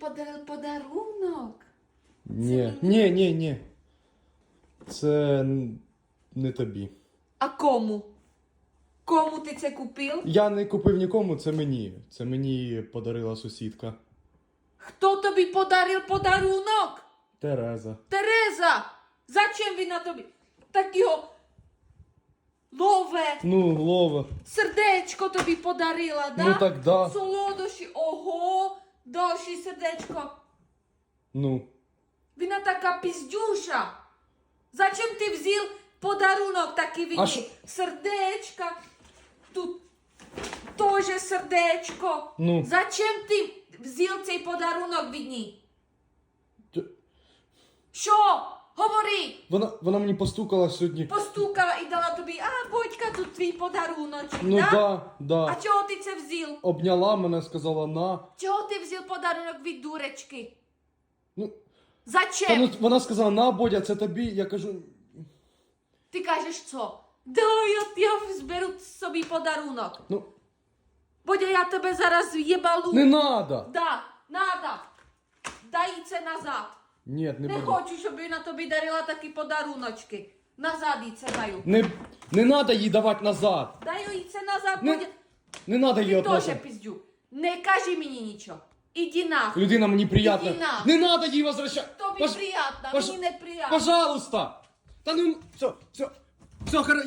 подарив подарунок. Ні, ні, ні, ні. Це н- не тобі. А кому? Кому ти це купив? Я не купив нікому, це мені. Це мені подарила сусідка. Хто тобі подарив подарунок? Тереза. Тереза! Зачем він на тобі? Так його лове, Ну, лова. сердечко тобі подарила, да? Ну так да. Солодощі, дощі сердечко. Ну. Вона така піздюша. Зачем ти взяв подарунок такий ній? що- Сердечко. Тут теж сердечко. Ну. Зачем ти взяв цей подарунок від ній? Т- Що? Говори! Вона, вона мені постукала сьогодні. Постукала і дала тобі, твій подаруночок, Ну да? да, да. А чого ти це взяв? Обняла мене, сказала на. Чого ти взяв подарунок від дурочки? Ну, та, Зачем? ну, вона сказала, на, Бодя, це тобі. Я кажу, Ти кажеш що? Да, я, я зберу собі подарунок. ну, Бодя, я тебе зараз в'єбалу. не надо. Да, надо. Дай це назад. Ні, не, Не буду. хочу, щоб вона тобі дарила такі подаруночки. Назад їй це даю. Не, не надо їй давати назад. Даю їй це назад, Не-. Не надо їй Ти теж відносити. піздю. Не кажи мені нічого. Іди нахуй. Людина мені. Іди нахуй. Не надо їй возвращати. Тобі приятно, пож- мені не приятно. Пожалуйста. Та ну, все, все, все, хоро-